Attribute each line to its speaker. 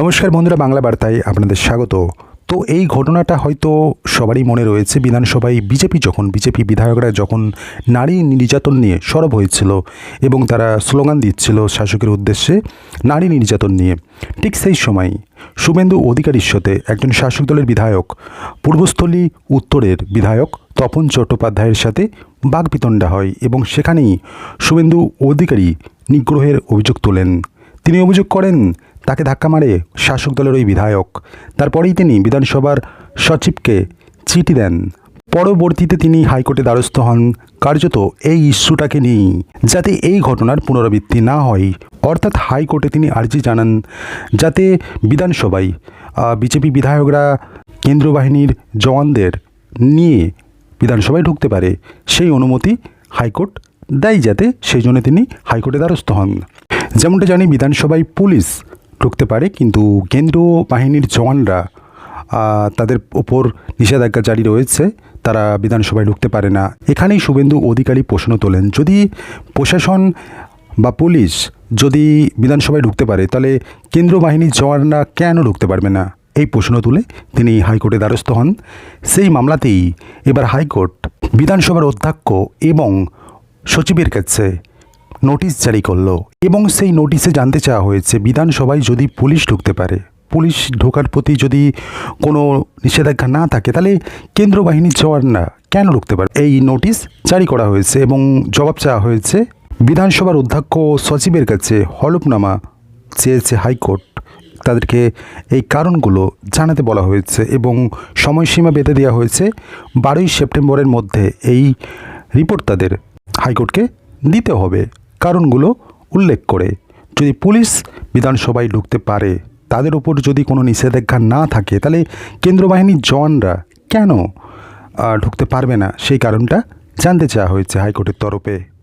Speaker 1: নমস্কার বন্ধুরা, বাংলা বার্তায় আপনাদের স্বাগত। তো এই ঘটনাটা হয়তো সবারই মনে রয়েছে, বিধানসভায় বিজেপি যখন, বিজেপি বিধায়করা যখন নারী নির্যাতন নিয়ে সরব হয়েছিল এবং তারা স্লোগান দিচ্ছিল শাসকের উদ্দেশ্যে নারী নির্যাতন নিয়ে, ঠিক সেই সময় শুভেন্দু অধিকারীর সাথে একজন শাসক দলের বিধায়ক, পূর্বস্থলী উত্তরের বিধায়ক তপন চট্টোপাধ্যায়ের সাথে বাগবিতণ্ডা হয় এবং সেখানেই শুভেন্দু অধিকারী নিগ্রহের অভিযোগ তোলেন। তিনি অভিযোগ করেন, তাকে ধাক্কা মারে শাসক দলের ওই বিধায়ক। তারপরেই তিনি বিধানসভার সচিবকে চিঠি দেন। পরবর্তীতে তিনি হাইকোর্টে দ্বারস্থ হন। কার্যত এই ইস্যুটাকে নিয়েই, যাতে এই ঘটনার পুনরাবৃত্তি না হয়। অর্থাৎ হাইকোর্টে তিনি আর্জি জানান, যাতে বিধানসভায় বিজেপি বিধায়করা কেন্দ্র বাহিনীর জওয়ানদের নিয়ে বিধানসভায় ঢুকতে পারে। সেই অনুমতি হাইকোর্ট দেয় যাতে সেই জন্য তিনি হাইকোর্টে দ্বারস্থ হন। যেমনটা জানি বিধানসভায় পুলিশ ঢুকতে পারে, কিন্তু কেন্দ্রীয় বাহিনীর জওয়ানরা তাদের ওপর নিষেধাজ্ঞা জারি রয়েছে, তারা বিধানসভায় ঢুকতে পারে না। এখানেই শুভেন্দু অধিকারী প্রশ্ন তোলেন, যদি প্রশাসন বা পুলিশ যদি বিধানসভায় ঢুকতে পারে, তাহলে কেন্দ্র বাহিনীর জওয়ানরা কেন ঢুকতে পারবে না? এই প্রশ্ন তুলে তিনি হাইকোর্টে দ্বারস্থ হন। সেই মামলাতেই এবার হাইকোর্ট বিধানসভার অধ্যক্ষ এবং সচিবের কাছে নোটিশ জারি করল এবং সেই নোটিশে জানতে চাওয়া হয়েছে, বিধানসভায় যদি পুলিশ ঢুকতে পারে। পুলিশ ঢোকার প্রতি যদি কোনো নিষেধাজ্ঞা না থাকে, তাহলে কেন্দ্র বাহিনীর জওয়ানরা কেন ঢুকতে পারে? এই নোটিশ জারি করা হয়েছে এবং জবাব চাওয়া হয়েছে বিধানসভার অধ্যক্ষ সচিবের কাছে হলফনামা চেয়েছে হাইকোর্ট। তাদেরকে এই কারণগুলো জানাতে বলা হয়েছে এবং সময়সীমা বেঁধে দেওয়া হয়েছে। বারোই সেপ্টেম্বরের মধ্যে এই রিপোর্ট তাদের হাইকোর্টকে দিতে হবে। কারণগুলো উল্লেখ করে। যদি পুলিশ বিধানসভায় ঢুকতে পারে, তাদের উপর যদি কোনো নিষেধাজ্ঞা না থাকে, তাহলে কেন্দ্র বাহিনীর জওয়ানরা কেন ঢুকতে পারবে না? সেই কারণটা জানতে চাওয়া হয়েছে হাইকোর্টের তরফে।